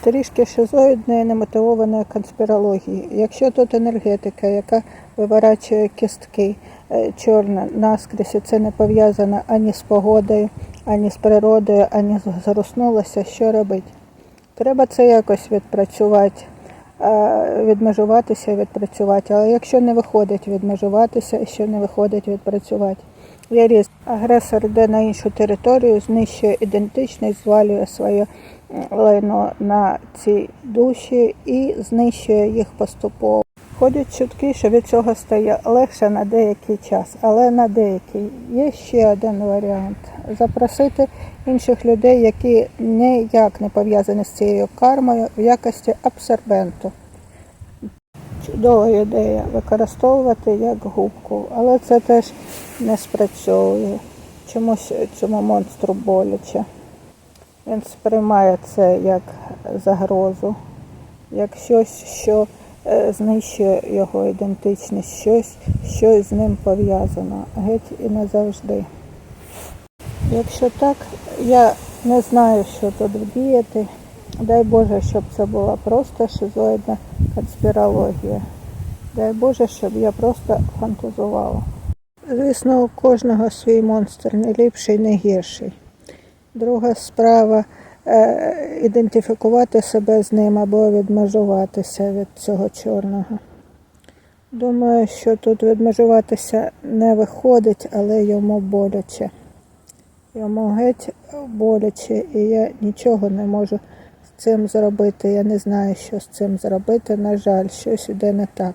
трішки шизоїдної немотивованої конспірології. Якщо тут енергетика, яка виворачує кістки е, чорна наскрізь, і це не пов'язано ані з погодою, ані з природою, ані з заруснулося, що робити? Треба це якось відпрацювати, е, відмежуватися відпрацювати. Але якщо не виходить відмежуватися, що не виходить відпрацювати, різні. Агресор йде на іншу територію, знищує ідентичність, звалює своє лайно на ці душі і знищує їх поступово. Ходять чутки, що від цього стає легше на деякий час, але на деякий. Є ще один варіант запросити інших людей, які ніяк не пов'язані з цією кармою в якості абсорбенту. Чудова ідея використовувати як губку, але це теж не спрацьовує. Чомусь цьому монстру боляче. Він сприймає це як загрозу, як щось, що е, знищує його ідентичність, щось, що з ним пов'язано, геть і не завжди. Якщо так, я не знаю, що тут вдіяти. Дай Боже, щоб це була просто шизоїдна конспірологія. Дай Боже, щоб я просто фантазувала. Звісно, у кожного свій монстр, не ліпший, не гірший. Друга справа е, ідентифікувати себе з ним або відмежуватися від цього чорного. Думаю, що тут відмежуватися не виходить, але йому боляче. Йому геть боляче, і я нічого не можу з цим зробити. Я не знаю, що з цим зробити. На жаль, щось іде не так.